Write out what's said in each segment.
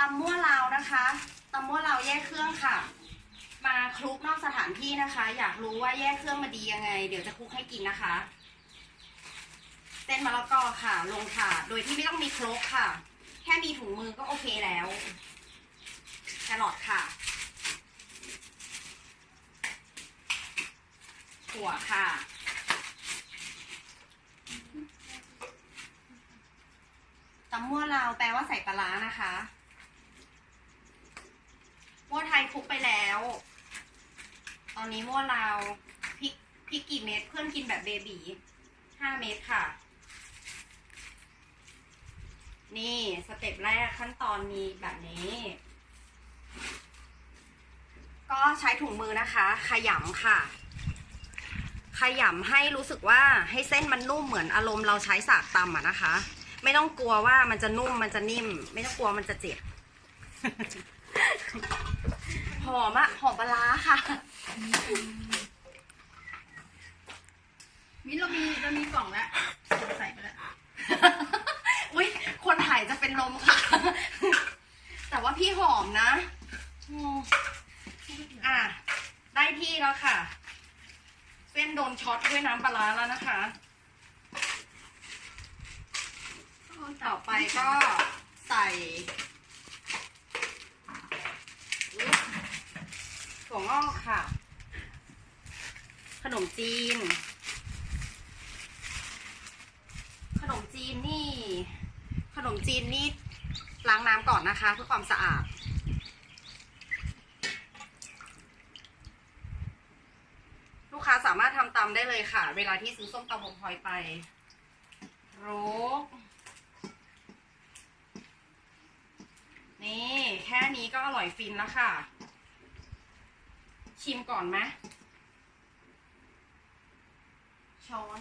ตำมั่วลาวนะคะตำมั่วลาวแยกเครื่องค่ะ มาคลุกนอกสถานที่นะคะ อยากรู้ว่าแยกเครื่องมาดียังไง เดี๋ยวจะคลุกให้กินนะคะเส้นมะละกอค่ะ ลงค่ะ โดยที่ไม่ต้องมีครกค่ะ แค่มีถุงมือก็โอเคแล้วแครอทค่ะถั่วค่ะตำมั่วลาวแปลว่าใส่ปลาร้านะคะ มั่วไทยคลุกไปแล้ว ตอนนี้มั่วลาวพริกพริกกี่เม็ดเพื่อนกินแบบเบบีห้าเม็ดค่ะ นี่สเต็ปแรกขั้นตอนมีแบบนี้ ก็ใช้ถุงมือนะคะ ขยำค่ะ ขยำให้รู้สึกว่าให้เส้นมันนุ่มเหมือนอารมณ์เราใช้สากตำอะนะคะ ไม่ต้องกลัวว่ามันจะนุ่มมันจะนิ่ม ไม่ต้องกลัวมันจะเจ็บ หอมอะหอมปลาร้าค่ะ มิ้นเรามีเรามีกล่องแล้วใส่ไปแล้ว อุ้ยคนถ่ายจะเป็นลมค่ะ แต่ว่าพี่หอมนะอะ ได้ที่แล้วค่ะ เส้นโดนช็อตด้วยน้ำปลาร้าแล้วนะคะต่อไปก็ใส่ ถั่วงอกค่ะ ขนมจีน ขนมจีนนี่ ขนมจีนนี่ล้างน้ำก่อนนะคะ เพื่อความสะอาด ลูกค้าสามารถทำตามได้เลยค่ะ เวลาที่ซื้อส้มตำผมพลอยไปโรกนี่ แค่นี้ก็อร่อยฟินแล้วค่ะ ชิมก่อนไหมช้อน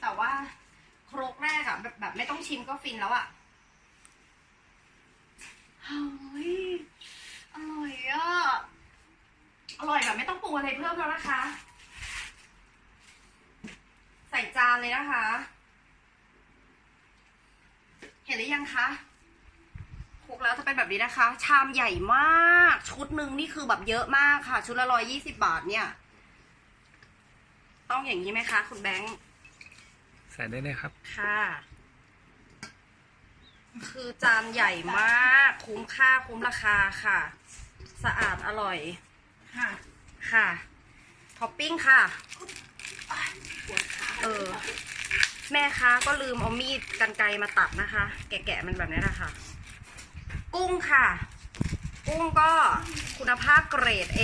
แต่ว่าโครกแรกอะแบบแบบไม่ต้องชิมก็ฟินแล้วอะเฮ้ยอร่อยอะอร่อยแบบไม่ต้องปรุงอะไรเพิ่มแล้วนะคะ ใส่จานเลยนะคะ เห็นหรือยังคะคลุ กแล้วจะเป็นแบบนี้นะคะ ชามใหญ่มาก ชุดหนึ่งนี่คือแบบเยอะมากค่ะ ชุดละร้อยยี่สิบาทเนี่ย ต้องอย่างนี้ไหมคะ คุณแบงค์ใส่ได้เลยครับ ค่ะ คือจานใหญ่มาก คุ้มค่าคุ้มราคาค่ะ สะอาดอร่อย ค่ะ ค่ะ ท็อปปิ้งค่ะ เออ แม่ค้าก็ลืมเอามีดกันไกรมาตัดนะคะ แกะๆมันแบบนี้นะคะ กุ้งค่ะ กุ้งก็คุณภาพเกรด A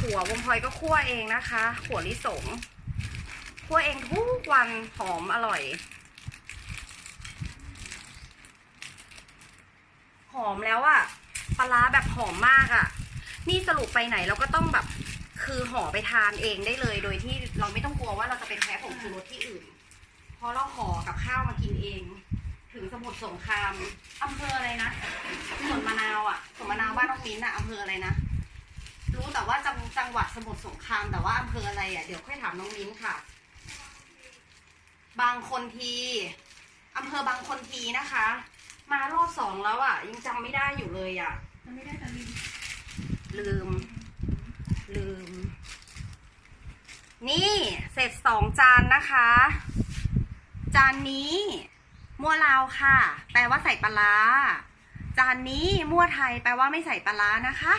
หัววงพลอยก็คั่วเองนะคะ หัวลิสงคั่วเองทุกวันหอมอร่อย หอมแล้วอะปลาแบบหอมมากอะนี่สรุปไปไหนเราก็ต้องแบบคือห่อไปทานเองได้เลย โดยที่เราไม่ต้องกลัวว่าเราจะไปแพ้ผงชูรสที่อื่น เพราะเราห่อกับข้าวมากินเอง ถึงสมุทรสงครามอำเภออะไรนะสวนมะนาวอะสวนมะนาวบ้านน้องมิ้นอะอำเภออะไรนะ รู้แต่ว่าจังจังหวัดสมุทรสงครามแต่ว่าอำเภออะไรอะเดี๋ยวค่อยถามน้องมิ้นค่ะ บางคนทีอำเภอบางคนทีนะคะ มารอบสองแล้วอะยังจำไม่ได้อยู่เลยอะจะไม่ได้จะลืมลืม ลืม นี่เสร็จสองจานนะคะ จานนี้ มั่วลาวค่ะ แปลว่าใส่ปลาจานนี้มั่วไทยแปลว่าไม่ใส่ปลานะคะ